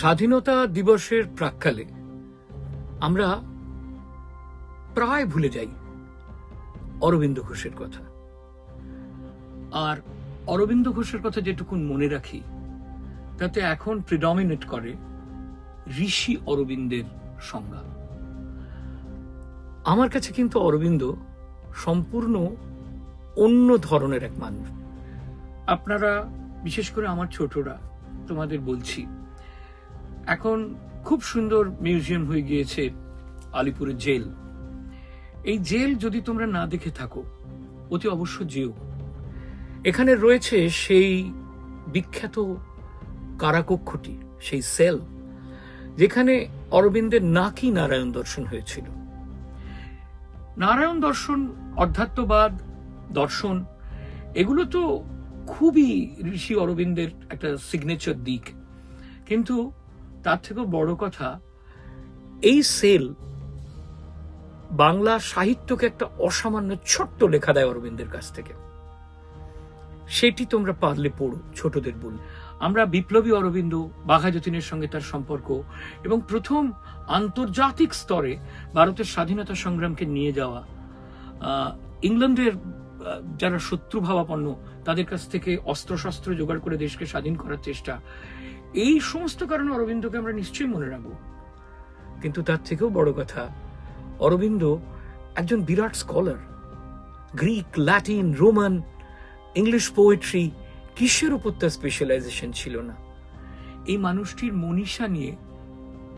স্বাধীনতা দিবসের প্রাককালে আমরা প্রায় ভুলে যাই অরবিন্দ ঘোষের কথা। আর অরবিন্দ ঘোষের কথা যেটুকুন মনে রাখি, তাতে এখন প্রিডমিনেট করে ঋষি অরবিন্দের সংজ্ঞা। আমার কাছে কিন্তু অরবিন্দ সম্পূর্ণ অন্য ধরনের এক মানুষ। আপনারা, বিশেষ করে আমার ছোটরা, তোমাদের বলছি এখন খুব সুন্দর মিউজিয়াম হয়ে গিয়েছে আলিপুরের জেল। এই জেল যদি তোমরা না দেখে থাকো, অতি অবশ্য যেও। এখানে রয়েছে সেই বিখ্যাত কারাকক্ষটি, সেই সেল, যেখানে অরবিন্দের নাকি নারায়ণ দর্শন হয়েছিল। নারায়ণ দর্শন, অধ্যাত্মবাদ, দর্শন, এগুলো তো খুবই ঋষি অরবিন্দের একটা সিগনেচার দিক। কিন্তু তার থেকেও বড় কথা, এই সেল বাংলা সাহিত্যকে একটা অসামান্য ছোট্ট লেখা দেয় অরবিন্দের কাছ থেকে। সেটি তোমরা পারলে পড়ো, ছোটদের বল আমরা বিপ্লবী অরবিন্দ, বাঘা যতীনের সঙ্গে তার সম্পর্ক এবং প্রথম আন্তর্জাতিক স্তরে ভারতের স্বাধীনতা সংগ্রামকে নিয়ে যাওয়া ইংল্যান্ডের যারা শত্রু ভাবাপন্ন তাদের কাছ থেকে অস্ত্রশস্ত্র জোগাড় করে দেশকে স্বাধীন করার চেষ্টা এই সমস্ত কারণে অরবিন্দকে আমরা নিশ্চয়ই মনে রাখব। কিন্তু তার থেকেও বড় কথা, অরবিন্দ একজন বিরাট scholar. Greek, Latin, Roman, English poetry কিসের উপর তার স্পেশালাইজেশন ছিল না? এই মানুষটির মনীষা নিয়ে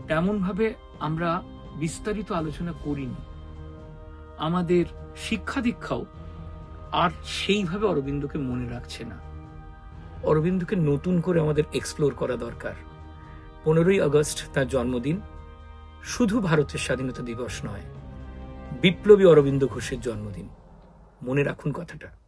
তেমনভাবে আমরা বিস্তারিত আলোচনা করিনি। আমাদের শিক্ষা দীক্ষাও আর সেইভাবে অরবিন্দকে মনে রাখছে না। অরবিন্দকে নতুন করে আমাদের এক্সপ্লোর করা দরকার। পনেরোই আগস্ট তার জন্মদিন। শুধু ভারতের স্বাধীনতা দিবস নয়, বিপ্লবী অরবিন্দ ঘোষের জন্মদিন। মনে রাখুন কথাটা।